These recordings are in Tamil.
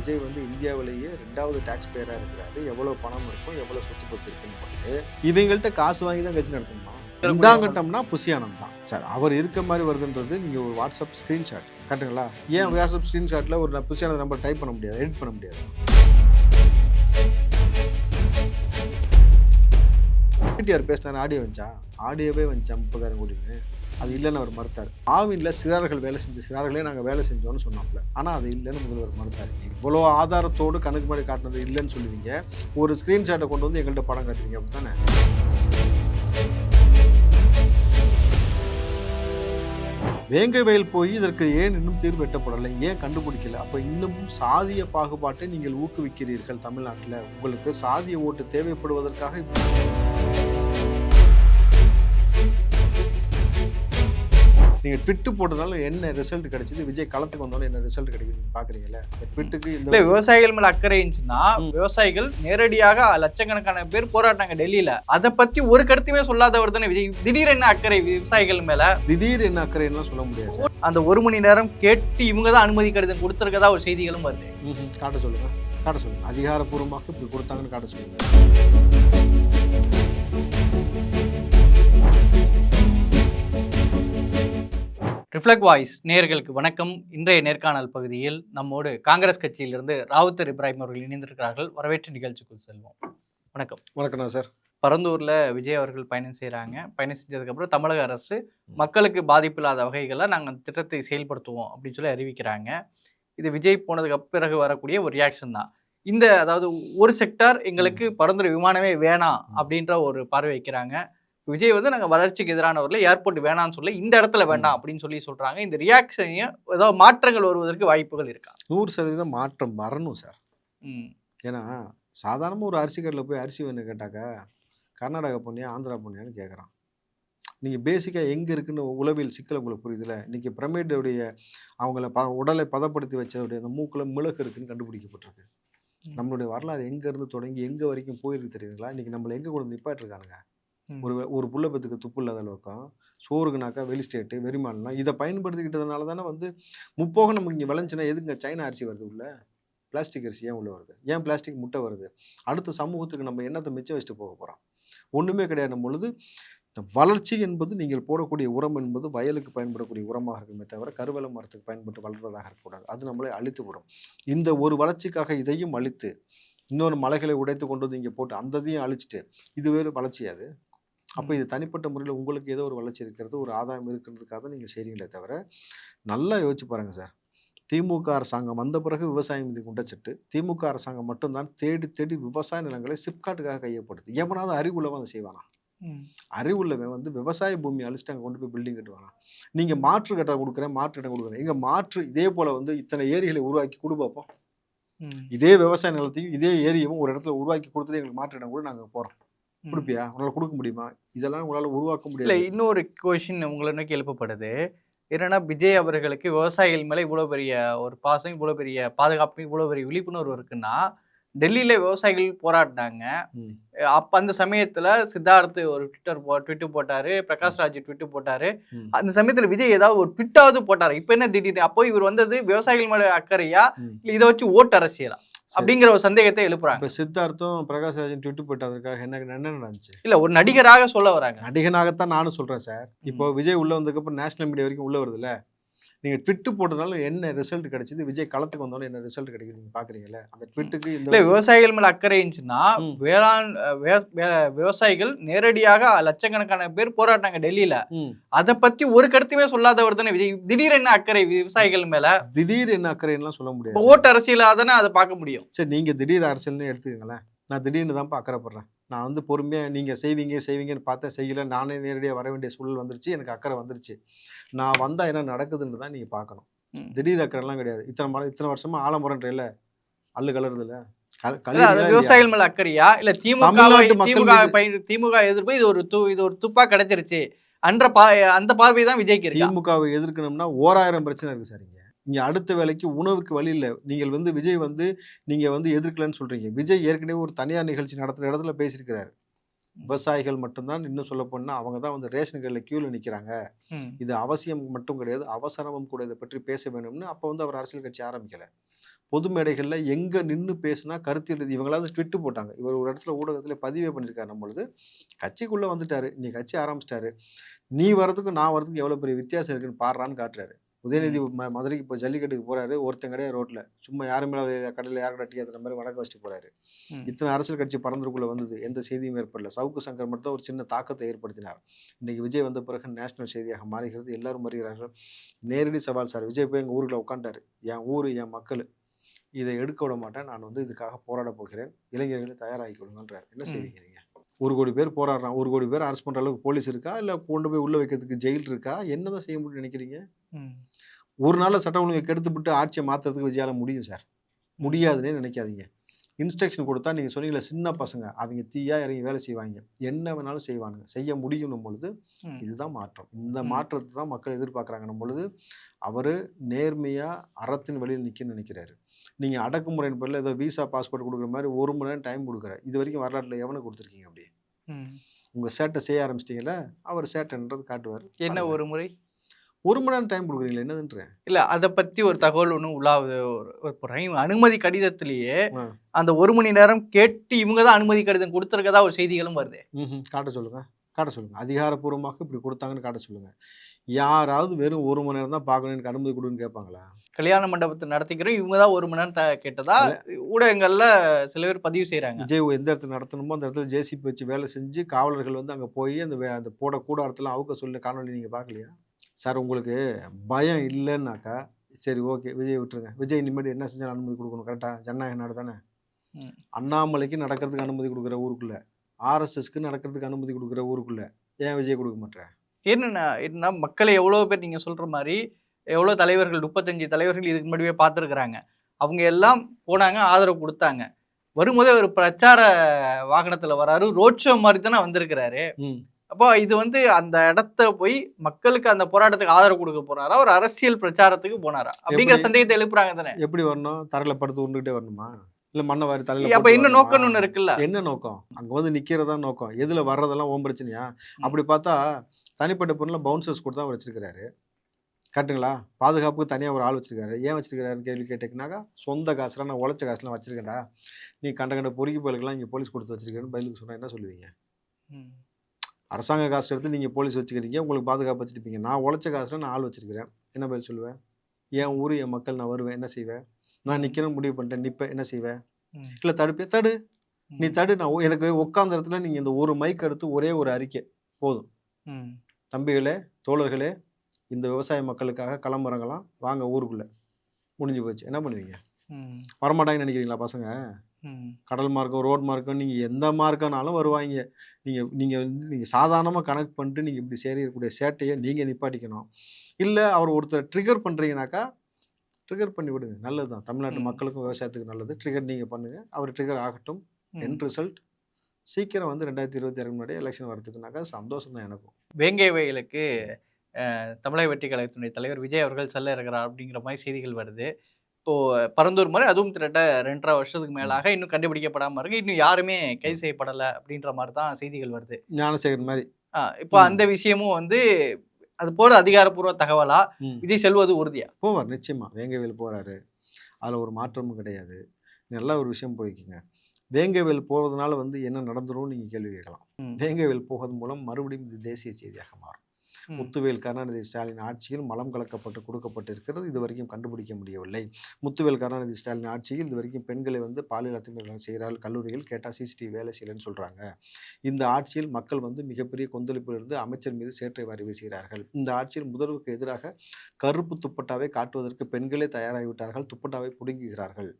விஜய் வந்து இந்தியாவிலேயே ரெண்டாவது டாக்ஸ் பேயராக இருக்கிறாரு. எவ்வளோ பணம் இருக்கும் எவ்வளோ சொத்து பத்து இருக்குன்னு போட்டு இவங்கள்ட்ட காசு வாங்கி தான் கட்சி நடத்தணுமா? ரெண்டாம் கட்டம்னா புசியானம் தான். சார் அவர் இருக்க மாதிரி வருதுன்றது நீங்கள் ஒரு வாட்ஸ்அப் ஸ்க்ரீன்ஷாட் கரெக்டுங்களா ஏன் வாட்ஸ்அப் ஸ்க்ரீன்ஷாட்டில் ஒரு புசியான நம்பர் டைப் பண்ண முடியாது எடிட் பண்ண முடியாது? பிடிஆர் பேசினார் ஆடியோ வந்துச்சா? ஆடியோவே வந்துச்சா முப்பதாயிரம் கோடின்னு? அது இல்லைன்னு அவர் மறுத்தார். ஆவின்ல சிறார்கள் வேலை செஞ்ச சிறார்களே நாங்கள் வேலை செஞ்சோம்னு சொன்னாப்ல ஆனால் அது இல்லைன்னு முதல்வர் மறுத்தார். இவ்வளோ ஆதாரத்தோடு கணக்கு மாதிரி காட்டினது இல்லைன்னு சொல்லுவீங்க. ஒரு ஸ்க்ரீன்ஷாட்டை கொண்டு வந்து எங்கள்கிட்ட படம் காட்டுவீங்க அப்படி தானே வேங்கவேல் போய் இதற்கு ஏன் இன்னும் தீர்வு எட்டப்படலை? ஏன் கண்டுபிடிக்கல? அப்போ இன்னமும் சாதிய பாகுபாட்டை நீங்கள் ஊக்குவிக்கிறீர்கள் தமிழ்நாட்டில். உங்களுக்கு சாதிய ஓட்டு தேவைப்படுவதற்காக நீங்கள் ட்விட்டு போட்டதால என்ன ரிசல்ட் கிடைச்சது? விஜய் களத்துக்கு வந்தாலும் என்ன ரிசல்ட் கிடைக்குது நீங்க பாக்குறீங்கல்ல? அந்த ட்விட்டுக்கு இல்ல இந்த விவசாயிகள் மேல அக்கறை இருந்துச்சுன்னா. விவசாயிகள் நேரடியாக லட்சக்கணக்கான பேர் போராட்டாங்க டெல்லியில. அதை பத்தி ஒரு கருத்துமே சொல்லாதவர் தானே விஜய். திடீர் என்ன அக்கறை விவசாயிகள் மேல? திடீர் என்ன அக்கறைன்னுலாம் சொல்ல முடியாது அந்த ஒரு மணி நேரம் கேட்டு இவங்க தான் அனுமதி கடிதம் கொடுத்துருக்கதா ஒரு செய்திகளும் வருது. காட்ட சொல்லுங்க. காட்ட சொல்லுங்க. அதிகாரப்பூர்வமாக இப்படி கொடுத்தாங்கன்னு காட்ட சொல்லுங்க. ரிஃப்ளெக்ட் வாய்ஸ் நேயர்களுக்கு வணக்கம். இன்றைய நேர்காணல் பகுதியில் நம்மோடு காங்கிரஸ் கட்சியிலிருந்து ராவுத்தர் இப்ராஹிம் அவர்கள் இணைந்திருக்கிறார்கள். வரவேற்று நிகழ்ச்சிக்குள் செல்வோம். வணக்கம். வணக்கம் சார். பரந்தூர்ல விஜய் அவர்கள் பயணம் செய்றாங்க. பயணம் செஞ்சதுக்கப்புறம் தமிழக அரசு மக்களுக்கு பாதிப்பு இல்லாத வகைகளில் நாங்கள் அந்த திட்டத்தை செயல்படுத்துவோம் அப்படின்னு சொல்லி அறிவிக்கிறாங்க. இது விஜய் போனதுக்கு பிறகு வரக்கூடிய ஒரு ரியாக்ஷன் தான். இந்த அதாவது ஒரு செக்டார் எங்களுக்கு பரந்தூர் விமானமே வேணாம் அப்படின்ற ஒரு பார்வை வைக்கிறாங்க. விஜய் வந்து நாங்கள் வளர்ச்சிக்கு எதிரானவரில் ஏர்போர்ட் வேணாம்னு சொல்லி இந்த இடத்துல வேண்டாம் அப்படின்னு சொல்லி சொல்றாங்க. இந்த ரியாக்ஷனையும் ஏதாவது மாற்றங்கள் வருவதற்கு வாய்ப்புகள் இருக்கா? நூறு சதவீதம் மாற்றம் வரணும் சார். ம். ஏன்னா சாதாரணமாக ஒரு அரிசி கடையில் போய் அரிசி வேணும் கேட்டாக்கா கர்நாடகா பொண்ணியா ஆந்திரா பொண்ணியான்னு கேட்குறான் நீங்கள் பேசிக்காக எங்கே இருக்குன்னு உளவியல் சிக்கல் உங்களுக்கு புரியுதுல இன்றைக்கி பிரமிடுடைய அவங்கள ப உடலை பதப்படுத்தி வச்சதுடைய அந்த மூக்கில் மிளகு இருக்குன்னு கண்டுபிடிக்கப்பட்டிருக்கு. நம்மளுடைய வரலாறு எங்கேருந்து தொடங்கி எங்கே வரைக்கும் போயிருக்கு தெரியுதுங்களா? இன்றைக்கி நம்மளை எங்கே கொண்டு நிப்பாட்டிருக்கானுங்க. ஒரு ஒரு புள்ள பத்துக்கு துப்பு இல்லாத அளவுக்கும் சோறுக்குனாக்கா வெளி ஸ்டேட்டு வெறிமானலாம் இதை பயன்படுத்திக்கிட்டதுனால தானே வந்து முப்போகம் நமக்கு இங்கே விளைஞ்சுன்னா எதுங்க சைனா அரிசி வருது உள்ள. பிளாஸ்டிக் அரிசி ஏன் உள்ளே வருது? ஏன் பிளாஸ்டிக் முட்டை வருது? அடுத்த சமூகத்துக்கு நம்ம என்னத்தை மிச்சம் வச்சுட்டு போக போகிறோம் ஒன்றுமே கிடையாது பொழுது இந்த வளர்ச்சி என்பது நீங்கள் போடக்கூடிய உரம் என்பது வயலுக்கு பயன்படக்கூடிய உரமாக இருக்குமே தவிர கருவேல மரத்துக்கு பயன்பட்டு வளர்வதாக இருக்கக்கூடாது. அது நம்மளை அழித்து விடும். இந்த ஒரு வளர்ச்சிக்காக இதையும் அழித்து இன்னொரு மலைகளை உடைத்து கொண்டு வந்து இங்கே போட்டு அந்ததையும் அழிச்சிட்டு இது வேறு வளர்ச்சி அது? அப்போ இது தனிப்பட்ட முறையில் உங்களுக்கு ஏதோ ஒரு வளர்ச்சி இருக்கிறது ஒரு ஆதாயம் இருக்கிறதுக்காக தான் நீங்கள் செய்கிறீங்களே தவிர நல்லா யோசிச்சு பாருங்கள் சார். திமுக அரசாங்கம் வந்த பிறகு விவசாயம் இது குண்டச்சிட்டு திமுக அரசாங்கம் மட்டும்தான் தேடி தேடி விவசாய நிலங்களை சிப்காட்டுக்காக கையப்படுது எவனாவது அறிவுள்ளவன் அதை செய்வானா? அறிவுள்ளவன் வந்து விவசாய பூமி அழிச்சிட்டு அங்கே கொண்டு போய் பில்டிங் கட்டுவானா? நீங்கள் மாற்று கட்ட கொடுக்குறேன் மாற்று இடம் கொடுக்குறேன். இங்கே மாற்று இதே போல் வந்து இத்தனை ஏரிகளை உருவாக்கி கொடு பார்ப்போம் இதே விவசாய நிலத்தையும் இதே ஏரியவும் ஒரு இடத்துல உருவாக்கி கொடுத்துட்டு எங்களுக்கு மாற்று இடம் கூட நாங்கள் போகிறோம் ம். கொடுப்பியா? உங்களால் கொடுக்க முடியுமா? இதெல்லாம் உங்களால் உருவாக்க முடியாது. இன்னொரு கொஷின் உங்களை நோக்கி எழுப்பப்படுது. என்னன்னா விஜய் அவர்களுக்கு விவசாயிகள் மேல இவ்வளவு பெரிய ஒரு பாசம் இவ்வளவு பெரிய பாதுகாப்பு இவ்வளவு பெரிய விழிப்புணர்வு இருக்குன்னா டெல்லியில விவசாயிகள் போராடினாங்க. அப்ப அந்த சமயத்துல சித்தார்த் ஒரு ட்விட்டர் போ ட்விட்டு போட்டாரு பிரகாஷ் ராஜ் ட்விட்டு போட்டாரு. அந்த சமயத்துல விஜய் ஏதாவது ஒரு ட்விட்டாவது போட்டாரு. இப்ப என்ன திடீர்னு? அப்போ இவர் வந்தது விவசாயிகள் மேல அக்கறையா? இதை வச்சு ஓட்டு அரசியலா? அப்படிங்கிற ஒரு சந்தேகத்தை எழுப்புறாங்க. இப்போ சித்தார்த்தும் பிரகாஷ் ராஜன் ட்விட்டு போட்டதுக்காக என்ன என்ன நடந்துச்சு? இல்ல ஒரு நடிகராக சொல்ல வராங்க. நடிகனாகத்தான் நானும் சொல்றேன் சார். இப்போ விஜய் உள்ள வந்ததுக்கப்புறம் நேஷனல் மீடியா வரைக்கும் உள்ள வருதுல்ல? நீங்க ட்விட்டு போட்டதுனால என்ன ரிசல்ட் கிடைச்சது? விஜய் களத்துக்கு வந்தோடனே என்ன ரிசல்ட் கிடைக்குது நீங்க பாக்குறீங்கல்ல? அந்த ட்விட்டுக்கு இல்ல விவசாயிகள் மேல அக்கறை இருந்துச்சுன்னா. வேளாண் விவசாயிகள் நேரடியாக லட்சக்கணக்கான பேர் போராட்டாங்க டெல்லியில. அதை பத்தி ஒரு கருத்துமே சொல்லாதவர் தானே விஜய். திடீர் என்ன அக்கறை விவசாயிகள் மேல? திடீர் என்ன அக்கறைன்னுலாம் சொல்ல முடியாது ஓட்டு அரசியலா தானே அதை பார்க்க முடியும். சரி நீங்க திடீர் அரசியல்னு எடுத்துக்கங்களேன். நான் திடீர்னு தான்ப்பா அக்கறைப்படுறேன் நான் வந்து பொறுமையா நீங்க செய்வீங்க செய்வீங்கன்னு பார்த்தேன் செய்யல. நானே நேரடியாக வர வேண்டிய சூழல் வந்துருச்சு. எனக்கு அக்கறை வந்துருச்சு. நான் வந்தா என்ன நடக்குதுன்னு தான் நீங்க பார்க்கணும். திடீர் அக்கறைலாம் கிடையாது. இத்தனை மரம் இத்தனை வருஷமா ஆலமரம்ன்றல அல்லு கலருது இல்ல இல்ல, அது விவசாயிகள் மேல அக்கறையா? இல்ல திமுக திமுக எதிர்ப்பு இது ஒரு இது ஒரு துப்பா கிடைச்சிருச்சு. அன்ற பா அந்த பார்வை தான் விஜய்க்கு திமுகவை எதிர்க்கணும்னா ஓராயிரம் பிரச்சனை இருக்கு சார் இங்க. இங்க அடுத்த வேலைக்கு உணவுக்கு வழி இல்லை. நீங்கள் வந்து விஜய் வந்து நீங்க வந்து எதிர்க்கலன்னு சொல்றீங்க. விஜய் ஏற்கனவே ஒரு தனியார் நிகழ்ச்சி நடத்துற இடத்துல பேசியிருக்கிறாரு. விவசாயிகள் மட்டும்தான் இன்னும் சொல்ல போனா அவங்க தான் வந்து ரேஷன் கடையில் கியூவில் நிற்கிறாங்க. இது அவசியம் மட்டும் கிடையாது. அவசரமும் கூட இதை பற்றி பேச வேணும்னு அப்போ வந்து அவர் அரசியல் கட்சி ஆரம்பிக்கல. பொது மேடைகளில் எங்கே நின்று பேசுனா கருத்து எழுதி இவங்களாவது ட்விட்டு போட்டாங்க. இவர் ஒரு இடத்துல ஊடகத்தில் பதிவே பண்ணியிருக்காரு நம்மளுது கட்சிக்குள்ளே வந்துட்டாரு. நீ கட்சி ஆரம்பிச்சிட்டாரு. நீ வரதுக்கும் நான் வரதுக்கும் எவ்வளோ பெரிய வித்தியாசம் இருக்குன்னு பாடுறான்னு காட்டுறாரு. உதயநிதி மதுரைக்கு இப்போ ஜல்லிக்கட்டுக்கு போறாரு. ஒருத்தன் கிடையாது ரோட்டில் சும்மா யாரும் இல்லாத கடையில் யாரும் டட்டி ஏற்றுற மாதிரி வணக்கம் வச்சுட்டு போறாரு. இத்தனை அரசியல் கட்சி பரந்துக்குள்ளே வந்தது. எந்த செய்தியும் ஏற்படல. சவுக்கு சங்கர் மட்டும் தான் ஒரு சின்ன தாக்கத்தை ஏற்படுத்தினார். இன்னைக்கு விஜய் வந்த பிறகு நேஷனல் செய்தியாக மாறுகிறது. எல்லாரும் வருகிறார்கள் நேரடி சவால் சார். விஜய் போய் எங்கள் ஊருக்குள்ள உட்காண்டாரு என் ஊர் என் மக்கள். இதை எடுக்க விட மாட்டேன். நான் வந்து இதுக்காக போராட போகிறேன். இளைஞர்களை தயாராகி கொள்ளுங்கன்றார். என்ன. செய்வீங்க ஒரு கோடி பேர் போராடுறான். ஒரு கோடி பேர் அரெஸ்ட் பண்ற அளவுக்கு போலீஸ் இருக்கா? இல்லை கொண்டு போய் உள்ள வைக்கிறதுக்கு ஜெயில் இருக்கா? என்னதான் செய்ய முடியும்னு நினைக்கிறீங்க. ஒரு நாளில் சட்ட ஒழுங்கை கெடுத்துவிட்டு ஆட்சியை மாற்றுறதுக்கு விஜயால முடியும் சார். முடியாதுன்னே நினைக்காதீங்க. இன்ஸ்ட்ரக்ஷன் கொடுத்தா நீங்கள் சொன்னீங்களே சின்ன பசங்க அவங்க தீயா இறங்கி வேலை செய்வாங்க. என்ன வேணாலும் செய்வானுங்க. செய்ய முடியும் பொழுது. இதுதான் மாற்றம். இந்த. மாற்றத்தை தான் மக்கள் எதிர்பார்க்குறாங்க பொழுது அவர் நேர்மையாக அறத்தின் வழியில் நிற்கன்னு நினைக்கிறாரு. நீங்கள் அடக்குமுறையின் பேரில் ஏதோ விசா பாஸ்போர்ட் கொடுக்குற மாதிரி ஒரு மணி நேரம் டைம் கொடுக்குற இது வரைக்கும் வரலாற்றில் எவனை கொடுத்துருக்கீங்க அப்படி? ம். உங்கள் சேட்டை செய்ய ஆரம்பிச்சிட்டிங்களா அவர் சேட்டைன்றது காட்டுவார். என்ன ஒரு முறை? ஒரு மணி நேரம் டைம் கொடுக்குறீங்களா என்னதுன்றேன்? இல்ல அதை பத்தி ஒரு தகவல் ஒரு- போடுறேன். இவங்க அனுமதி கடிதத்திலேயே. அந்த ஒரு மணி நேரம் கேட்டு இவங்க தான் அனுமதி கடிதம் கொடுத்துருக்கதா ஒரு செய்திகளும் வருது. காட்ட சொல்லுங்க. காட்ட சொல்லுங்க. அதிகாரப்பூர்வமாக இப்படி கொடுத்தாங்கன்னு காட்ட சொல்லுங்க. யாராவது வெறும் ஒரு மணி நேரம் தான் பார்க்கணும் எனக்கு அனுமதி கொடுன்னு கேட்பாங்களா? கல்யாண மண்டபத்தை நடத்திக்கிறோம். இவங்க தான் ஒரு மணி நேரம் த- கேட்டதா? ஊடகங்கள்ல சில பேர் பதிவு செய்றாங்க. விஜய் எந்த இடத்துல நடத்தணுமோ அந்த இடத்துல ஜேசிபி வச்சு வேலை செஞ்சு காவலர்கள் வந்து அங்கே போய் அந்த அந்த போட கூடாரத்தில் அவுக்க சொல்லி காணொலி நீங்கள் பார்க்கலையா? சார் உங்களுக்கு பயம் இல்லைன்னாக்கா சரி ஓகே விஜய் விட்டுருங்க. விஜய் இனிமேட்டு என்ன செஞ்சாலும் அனுமதி கொடுக்கணும். கரெக்டாக ஜனநாயக நாடு தானே. அண்ணாமலைக்கு நடக்கிறதுக்கு அனுமதி கொடுக்குற ஊருக்குள்ள ஆர்எஸ்எஸ்க்கு நடக்கிறதுக்கு அனுமதி கொடுக்குற ஊருக்குள்ள ஏன் விஜய் கொடுக்க மாட்டேன் என்னன்னா என்னன்னா மக்களை எவ்வளோ பேர் நீங்க சொல்ற மாதிரி எவ்வளோ தலைவர்கள் முப்பத்தஞ்சு தலைவர்கள் இதுக்கு முன்னாடியே பார்த்துருக்குறாங்க. அவங்க எல்லாம் போனாங்க ஆதரவு கொடுத்தாங்க. வரும்போதே ஒரு பிரச்சார வாகனத்துல வராரு. ரோட் ஷோ மாதிரி தானே வந்திருக்கிறாரு. ம். அப்போ இது வந்து அந்த இடத்த போய் மக்களுக்கு அந்த போராட்டத்துக்கு ஆதரவு கொடுக்க போனாரா ஒரு அரசியல் பிரச்சாரத்துக்கு போனாரா? அப்படிங்கிற? சந்தேகத்தை எழுப்புறாங்க தானே. எப்படி வரணும்? தரையில் படுத்து உருண்டுகிட்டே வரணுமா? இல்லை மண்ணை வாரி தலையில் அப்ப இன்னும் நோக்கம்னு ஒண்ணு இருக்குல்ல. என்ன நோக்கம்? அங்கே வந்து நிற்கிறதா நோக்கம்? எதில் வர்றதெல்லாம் ஓம் பிரச்சனையா? அப்படி பார்த்தா தனிப்பட்ட பொருளில் பவுன்சர்ஸ் கூட தான் அவர் வச்சிருக்கிறாரு. கரெக்டுங்களா பாதுகாப்புக்கு தனியாக ஒரு ஆள் வச்சிருக்காரு. ஏன் வச்சிருக்காருன்னு கேள்வி கேட்டீங்கன்னாக்கா சொந்த காசுலாம் நான் உழைச்ச காசுலாம் வச்சிருக்கேன்டா. நீ கண்ட கண்ட பொறுக்கி பயலுக்கெல்லாம் இங்கே போலீஸ் கொடுத்து வச்சிருக்கேன்னு பதிலுக்கு சொன்னா என்ன சொல்லுவீங்க. அரசாங்க காசு எடுத்து நீங்கள் போலீஸ் வச்சுக்கிறீங்க உங்களுக்கு பாதுகாப்பு வச்சிருப்பீங்க. நான் உழைச்ச காசுல நான் ஆள் வச்சிருக்கிறேன். என்ன பதில் சொல்லுவேன் என் ஊர் என் மக்கள் நான் வருவேன். என்ன செய்வேன் நான் நிற்கணும்னு முடிவு பண்ணிட்டேன். நிற்பேன் என்ன செய்வேன். இல்லை தடுப்பே தடு. நீ. தடு. நான் எனக்கு உட்காந்த இடத்துல நீங்கள் இந்த ஒரு மைக் எடுத்து ஒரே ஒரு அறிக்கை. போதும். தம்பிகளே தோழர்களே இந்த விவசாய மக்களுக்காக களமிறங்கலாம் வாங்க ஊருக்குள்ளே. முடிஞ்சு போச்சு. என்ன பண்ணுவீங்க. வரமாட்டாங்கன்னு நினைக்கிறீங்களா பசங்க. கடல் மார்க்கம் ரோட் மார்க்கம் நீங்கள் எந்த மார்க்கம்னாலும் வருவாங்க நீங்கள் நீங்கள் வந்து நீங்கள் சாதாரணமாக கணக்கு பண்ணிட்டு நீங்கள் இப்படி செய்யக்கூடிய சேட்டையை நீங்கள் நிப்பாட்டிக்கணும். இல்லை அவர் ஒருத்தர் ட்ரிகர் பண்ணுறீங்கனாக்கா ட்ரிகர் பண்ணி விடுங்க. நல்லது தான். தமிழ்நாட்டு. மக்களுக்கும் விவசாயத்துக்கு நல்லது. ட்ரிகர் நீங்கள் பண்ணுங்கள் அவர் ட்ரிகர் ஆகட்டும். என் ரிசல்ட் சீக்கிரம் வந்து ரெண்டாயிரத்தி இருபத்தி ஆறு முன்னாடி எலெக்ஷன் வரதுக்குனாக்கா சந்தோஷம் தான் எனக்கும். வேங்கை வயலுக்கு தமிழக வெற்றி கழகத்தினுடைய தலைவர் விஜய் அவர்கள் செல்ல இருக்கிறார் அப்படிங்கிற மாதிரி செய்திகள் வருது. இப்போ பரந்தூர் மாதிரி அதுவும் திரட்ட ரெண்டரை வருஷத்துக்கு மேலாக இன்னும் கண்டுபிடிக்கப்படாம இருக்கு. இன்னும் யாருமே கைது செய்யப்படலை அப்படின்ற மாதிரி தான் செய்திகள் வருது. ஞானசேகர் மாதிரி. இப்போ. அந்த விஷயமும் வந்து அது போல அதிகாரப்பூர்வ தகவலா. விஜய் செல்வது உறுதியா? போவார் நிச்சயமா. வேங்கவேல் போறாரு. அதில் ஒரு மாற்றமும் கிடையாது. நல்ல ஒரு விஷயம் போய்க்குங்க வேங்கவேல் போகிறதுனால வந்து என்ன நடந்துரும்னு நீங்கள் கேள்வி கேட்கலாம். வேங்கவேல் போவதன் மூலம் மறுபடியும் இது தேசிய செய்தியாக மாறும். முத்துவேல் கருணாநிதி ஸ்டாலின் ஆட்சியில் மலம் கலக்கப்பட்டு கொடுக்கப்பட்டிருக்கிறது. இதுவரைக்கும் கண்டுபிடிக்க முடியவில்லை. முத்துவேல் கருணாநிதி ஸ்டாலின் ஆட்சியில் இதுவரைக்கும் பெண்களை வந்து பாலியல் அத்துமீறல் செய்கிறார்கள் கல்லூரியில் கேட்டால் சிசிடிவி வேலை செய்யலன்னு சொல்கிறாங்க இந்த ஆட்சியில் மக்கள் வந்து மிகப்பெரிய கொந்தளிப்பிலிருந்து அமைச்சர் மீது சேற்றை வாரி வீசுகிறார்கள். இந்த ஆட்சியில் முதல்வருக்கு எதிராக கருப்பு துப்பட்டாவை காட்டுவதற்கு பெண்களே தயாராகிவிட்டார்கள் துப்பட்டாவை புடுங்குகிறார்கள்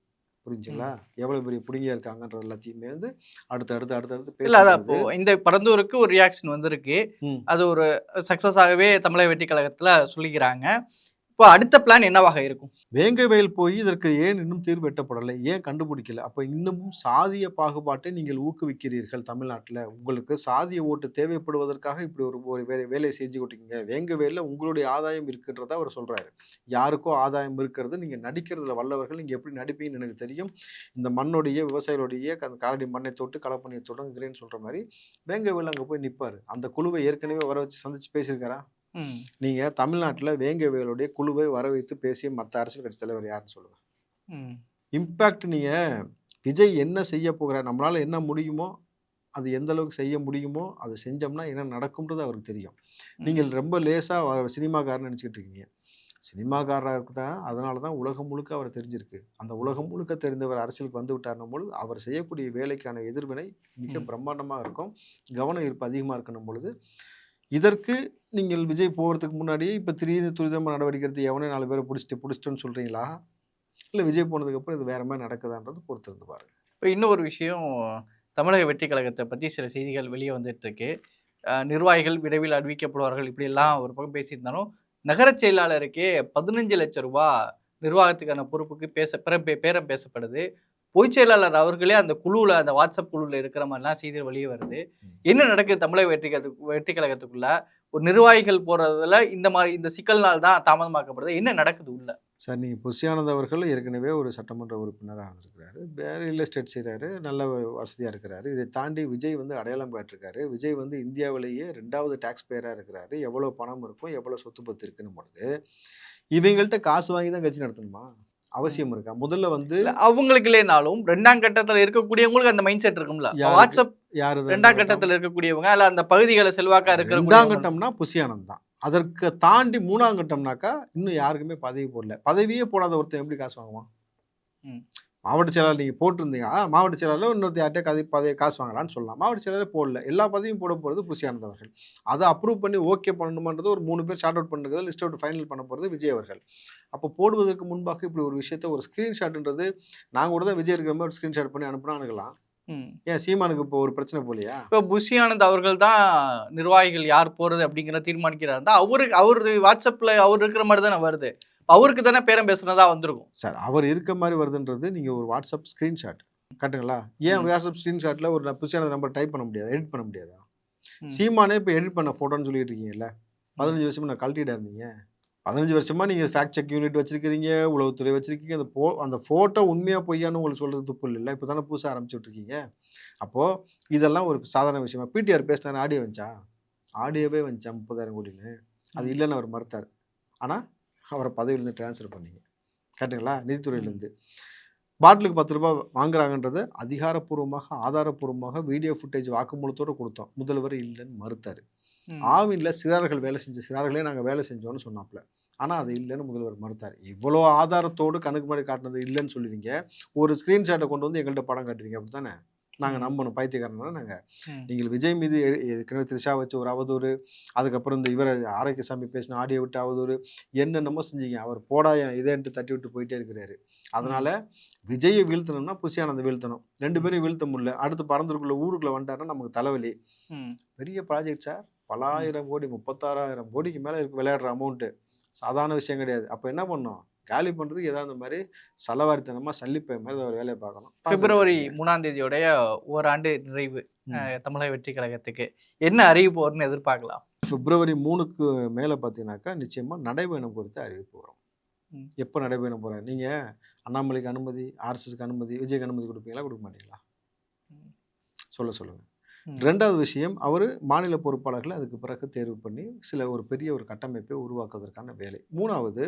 புரிஞ்சுங்களா? எவ்வளவு பெரிய புடுங்கியா இருக்காங்கன்றது எல்லாத்தையுமே வந்து அடுத்து அடுத்து அடுத்து அடுத்து இல்ல அதான் இப்போ இந்த பரந்தூருக்கு ஒரு ரியாக்ஷன் வந்திருக்கு. அது ஒரு சக்சஸ் ஆகவே தமிழக வெற்றி கழகத்துல சொல்லிக்கிறாங்க. இப்போ அடுத்த பிளான் என்னவாக இருக்கும்? வேங்கை வயல் போய் இதற்கு ஏன் இன்னும் தீர்வு எட்டப்படலை? ஏன் கண்டுபிடிக்கல? அப்போ இன்னமும் சாதிய பாகுபாட்டை நீங்கள் ஊக்குவிக்கிறீர்கள் தமிழ்நாட்டில். உங்களுக்கு சாதிய ஓட்டு தேவைப்படுவதற்காக இப்படி ஒரு ஒரு வே வேலையை செஞ்சு கொட்டீங்க வேங்க வயலில் உங்களுடைய ஆதாயம் இருக்குன்றத அவர் சொல்கிறாரு யாருக்கோ ஆதாயம் இருக்கிறது நீங்கள் நடிக்கிறதுல வல்லவர்கள் நீங்கள் எப்படி நடிப்பீங்கன்னு எனக்கு தெரியும். இந்த மண்ணுடைய விவசாயிகளுடைய அந்த காரடி மண்ணை தொட்டு களப்பணியை தொடங்குகிறேன்னு சொல்கிற மாதிரி வேங்க வயல் அங்கே போய் நிற்பார் அந்த குழுவை ஏற்கனவே வர வச்சு சந்திச்சு பேசியிருக்காரா? நீங்கள் தமிழ்நாட்டில் வேங்க வயலுடைய குழுவை வர வைத்து பேசிய மற்ற அரசியல் கட்சி தலைவர் யாருன்னு சொல்லுங்க. ம். இம்பேக்ட் நீங்கள் விஜய் என்ன செய்ய போகிறார் நம்மளால் என்ன முடியுமோ அது எந்த அளவுக்கு செய்ய முடியுமோ அது செஞ்சோம்னா என்ன நடக்கும்ன்றது அவருக்கு தெரியும். நீங்கள் ரொம்ப லேசாக சினிமாக்காரன்னு நினச்சிக்கிட்டு இருக்கீங்க சினிமாக்காரருக்கு தான் அதனால தான் உலகம் முழுக்க அவர் தெரிஞ்சிருக்கு. அந்த உலகம் முழுக்க தெரிந்தவர் அரசியலுக்கு வந்து விட்டார்னும் பொழுது அவர் செய்யக்கூடிய வேலைக்கான எதிர்வினை மிக. பிரம்மாண்டமாக இருக்கும். கவனம் ஈர்ப்பு அதிகமாக இருக்கணும் பொழுது இதற்கு நீங்கள் விஜய் போகிறதுக்கு முன்னாடியே இப்போ திடீர்னு துரிதமாக நடவடிக்கை எடுத்து எவனே நாலு பேரை பிடிச்சிட்டு பிடிச்சிட்டோன்னு சொல்கிறீங்களா இல்லை விஜய் போனதுக்கப்புறம் இது வேற மாதிரி நடக்குதான்றது பொறுத்திருந்து பாருங்க. இப்போ இன்னொரு விஷயம் தமிழக வெற்றி கழகத்தை பற்றி சில செய்திகள் வெளியே வந்துட்டுருக்கு நிர்வாகிகள் விரைவில் அறிவிக்கப்படுவார்கள். இப்படியெல்லாம் ஒரு பக்கம் பேசியிருந்தாலும் நகரச் செயலாளருக்கே பதினஞ்சு லட்சம் ரூபா நிர்வாகத்துக்கான பொறுப்புக்கு பேச பிற- பே- பேரம் பேசப்படுது. பொதுச் செயலாளர் அவர்களே அந்த குழுவில் அந்த வாட்ஸ்அப் குழுவில் இருக்கிற மாதிரிலாம் செய்திகள் வெளியே வருது. என்ன நடக்குது தமிழக வெற்றி வெற்றி கழகத்துக்குள்ள? ஒரு நிர்வாகிகள் போறதுல இந்த மாதிரி இந்த சிக்கல்னால் தான் தாமதமாக்கப்படுது. என்ன நடக்குது உள்ள? சார் நீங்கள் புஷியானந்த் அவர்கள் ஏற்கனவே ஒரு சட்டமன்ற உறுப்பினராக இருந்திருக்கிறாரு. வேறு ரியல் எஸ்டேட் செய்கிறாரு நல்ல வசதியாக இருக்கிறாரு. இதை தாண்டி விஜய் வந்து அடையாளம் காட்டிருக்காரு. விஜய் வந்து இந்தியாவிலேயே ரெண்டாவது டேக்ஸ் பேயராக இருக்கிறாரு. எவ்வளோ பணம் இருக்கும் எவ்வளோ சொத்து பத்து இருக்குன்னு பொழுது இவங்கள்ட்ட காசு வாங்கி தான் கட்சி நடத்தணுமா? அவசியம் இருக்கா? முதல்ல வந்து அவங்களுக்கு இல்லைனாலும் ரெண்டாம் கட்டத்துல இருக்கக்கூடியவங்களுக்கு அந்த மைண்ட் செட் இருக்கும்ல? வாட்ஸ்அப் யார் ரெண்டாம் கட்டத்துல இருக்கக்கூடியவங்க அல்ல அந்த பகுதிகளை செல்வாக்கா இருக்கிற ரெண்டாம் கட்டம்னா புஷியானந்த் தான். அதற்கு தாண்டி மூணாம் கட்டம்னாக்கா இன்னும் யாருக்குமே பதவி போடல. பதவியே போடாத ஒருத்தன் எப்படி காசு வாங்குவான்? ம். மாவட்ட செயலாளர் நீங்கள் போட்டிருந்தீங்க. மாவட்ட செயலாளர் இன்னொருத்த யார்கிட்ட கதை பதவி காசு வாங்கலாம்னு சொல்லலாம். மாவட்ட செயலாளர் போடல. எல்லா பதவியும் போட போகிறது புஷியானந்த் அவர்கள். அதை அப்ரூவ் பண்ணி ஓகே பண்ணணுமான்றது ஒரு மூணு பேர் ஷார்ட் அவுட் பண்ணுறது லிஸ்ட் அவுட் ஃபைனல் பண்ண போகிறது விஜய் அவர்கள். அப்போ போடுவதற்கு முன்பாக இப்படி ஒரு விஷயத்த ஒரு ஸ்க்ரீன்ஷாட்ன்றது நாங்கள் கூட தான் விஜய் இருக்கிற மாதிரி ஒரு ஸ்க்ரீன்ஷாட் பண்ணி அனுப்புனா அனுப்பலாம். ஏன் சீமானுக்கு இப்போ ஒரு பிரச்சனை போலையா? இப்ப புஷி ஆனந்த் அவர்கள் தான் நிர்வாகிகள் யார் போறது அப்படிங்கிற தீர்மானிக்கிறார். தான் அவருக்கு அவரு வாட்ஸ்அப்ல அவர் இருக்கிற மாதிரி தானே வருது. அவருக்கு தானே பேரம் பேசுனதா வந்திருக்கும். சார் அவர் இருக்க மாதிரி வருதுன்றது நீங்கள் ஒரு வாட்ஸ்அப் ஸ்க்ரீன்ஷாட் கரெக்டுங்களா ஏன். வாட்ஸ்அப் ஸ்க்ரீன்ஷாட்டில் ஒரு புதுசான நம்பர் டைப் பண்ண முடியாது எடிட் பண்ண முடியாதா. சீமானே இப்போ எடிட் பண்ண ஃபோட்டோன்னு சொல்லிட்டு இருக்கீங்கல்ல? பதினஞ்சு வருஷமா நான் கழட்டிட்டா இருந்தீங்க? பதினஞ்சு வருஷமா நீங்கள் ஃபேக்ட் செக் யூனிட் வச்சிருக்கிறீங்க உளவுத்துறை வச்சிருக்கீங்க அந்த போ அந்த ஃபோட்டோ உண்மையாக பொய்யான்னு உங்களுக்கு சொல்கிறது துப்பு இல்லை இப்போ தானே புதுசாக ஆரம்பிச்சுட்டு இருக்கீங்க. அப்போது இதெல்லாம் ஒரு சாதாரண விஷயமா. பிடிஆர் பேசினார் ஆடியோ வந்துச்சா? ஆடியோவே வந்துச்சா முப்பதாயிரம் கோடின்னு? அது. இல்லைன்னு அவர் மறுத்தார். ஆனால் அவரை பதவியிலேருந்து ட்ரான்ஸ்ஃபர் பண்ணீங்க. கரெக்டுங்களா நிதித்துறையிலேருந்து. பாட்டிலுக்கு பத்து ரூபாய் வாங்குறாங்கன்றதை அதிகாரப்பூர்வமாக ஆதாரப்பூர்வமாக வீடியோ ஃபுட்டேஜ் வாக்குமூலத்தோடு கொடுத்தோம். முதல்வர் இல்லைன்னு மறுத்தார். ஆவின்ல சிறார்கள் வேலை செஞ்ச சிறார்களே நாங்கள் வேலை செஞ்சோம்னு சொன்னாப்ல ஆனால் அது இல்லைன்னு முதல்வர் மறுத்தார். இவ்வளோ ஆதாரத்தோடு கணக்கு முன்னாடி காட்டினது இல்லைன்னு சொல்லுவீங்க. ஒரு ஸ்க்ரீன்ஷாட்டை கொண்டு வந்து எங்கள்கிட்ட படம் காட்டுவீங்க. அப்படி தானே நாங்கள் நம்பணும். பைத்தியக்காரனா நாங்கள். நீங்கள் விஜய் மீது ஏற்கனவே திரிஷா வச்சு ஒரு அவதூறு அதுக்கப்புறம் இந்த இவரை ஆரோக்கியசாமி பேசின ஆடியோ விட்டு அவதூறு என்னென்னமோ செஞ்சீங்க. அவர் போடா இதேன்ட்டு தட்டி விட்டு போயிட்டே இருக்கிறாரு. அதனால விஜயை வீழ்த்தணும்னா புஷியானந்த வீழ்த்தணும். ரெண்டு பேரும் வீழ்த்த முடியல. அடுத்து பறந்துருக்குள்ள ஊருக்குள்ள வந்துட்டாருன்னா நமக்கு தலைவலி. பெரிய ப்ராஜெக்ட் சார். பலாயிரம் கோடி முப்பத்தாறாயிரம் கோடிக்கு மேலே இருக்கு விளையாடுற அமௌண்ட்டு. சாதாரண விஷயம் கிடையாது. அப்போ என்ன பண்ணோம்? காலி பண்ணுறதுக்கு ஏதாவது மாதிரி செலவாரித்தனமாக சல்லிப்பை மாதிரி ஒரு வேலையை பார்க்கணும் பிப்ரவரி மூணாம் தேதியோடைய ஓராண்டு நிறைவு தமிழக வெற்றி கழகத்துக்கு. என்ன அறிவிப்பு வரும்னு எதிர்பார்க்கலாம்? பிப்ரவரி மூணுக்கு மேலே பார்த்தீங்கன்னாக்கா நிச்சயமாக நடைபயணம் குறித்து அறிவிப்பு வரும். எப்போ நடைபயணம் போகிறார் நீங்கள் அண்ணாமலைக்கு அனுமதி ஆர்எஸ்எஸ்க்கு அனுமதி விஜய்க்கு அனுமதி கொடுப்பீங்களா? கொடுக்க மாட்டீங்களா. சொல்ல சொல்லுங்கள். ரெண்டாவது விஷயம் அவர் மாநில பொறுப்பாளர்களை அதுக்கு பிறகு தேர்வு பண்ணி சில ஒரு பெரிய ஒரு கட்டமைப்பை உருவாக்குவதற்கான வேலை. மூணாவது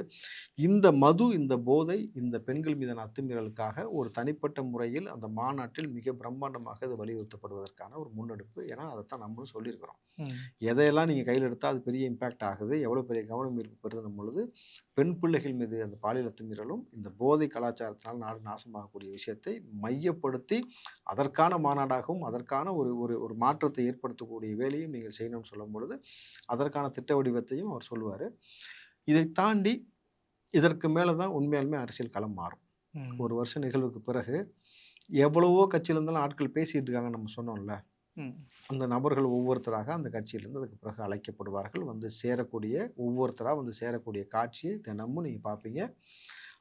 இந்த மது இந்த போதை இந்த பெண்கள் மீதான அத்துமீறலுக்காக ஒரு தனிப்பட்ட முறையில் அந்த மாநாட்டில் மிக பிரம்மாண்டமாக இது வலியுறுத்தப்படுவதற்கான ஒரு முன்னெடுப்பு. ஏன்னா அதைத்தான் நம்மளும் சொல்லியிருக்கிறோம். எதையெல்லாம் நீங்கள் கையில் எடுத்தால் அது பெரிய இம்பேக்ட் ஆகுது எவ்வளோ பெரிய கவனம் பெறுதுன்னும் பொழுது பெண் பிள்ளைகள் மீது அந்த பாலியல் அத்துமீறலும் இந்த போதை கலாச்சாரத்தினால் நாடு நாசமாகக்கூடிய விஷயத்தை மையப்படுத்தி அதற்கான மாநாடாகவும் அதற்கான ஒரு ஒரு ஒரு மாற்றத்தை ஏற்படுத்தக்கூடிய வேலையும் நீங்கள் செய்யணும்னு சொல்லும் பொழுது அதற்கான திட்ட வடிவத்தையும் அவர் சொல்லுவார். இதை தாண்டி இதற்கு மேலே தான் உண்மையாலுமே அரசியல் களம் மாறும். ஒரு வருஷ நிகழ்வுக்கு பிறகு எவ்வளவோ கட்சியில இருந்தாலும் ஆட்கள் பேசிட்டு இருக்காங்க நம்ம சொன்னோம்ல. அந்த நபர்கள் ஒவ்வொருத்தராக அந்த கட்சியிலேருந்து அதுக்கு பிறகு அழைக்கப்படுவார்கள். வந்து சேரக்கூடிய ஒவ்வொருத்தராக வந்து சேரக்கூடிய காட்சியை தினமும் நீங்கள் பார்ப்பீங்க.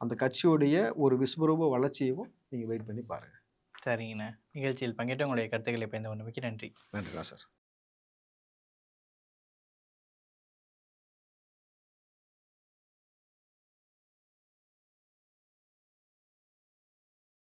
அந்த கட்சியுடைய ஒரு விஸ்வரூப வளர்ச்சியவும் நீங்கள் வெயிட் பண்ணி பாருங்கள் சரிங்கண்ணா. நிகழ்ச்சியில் பங்கேற்ற உங்களுடைய கருத்துக்களை பயந்து கொண்டு மிக்க நன்றி. நன்றிண்ணா சார்.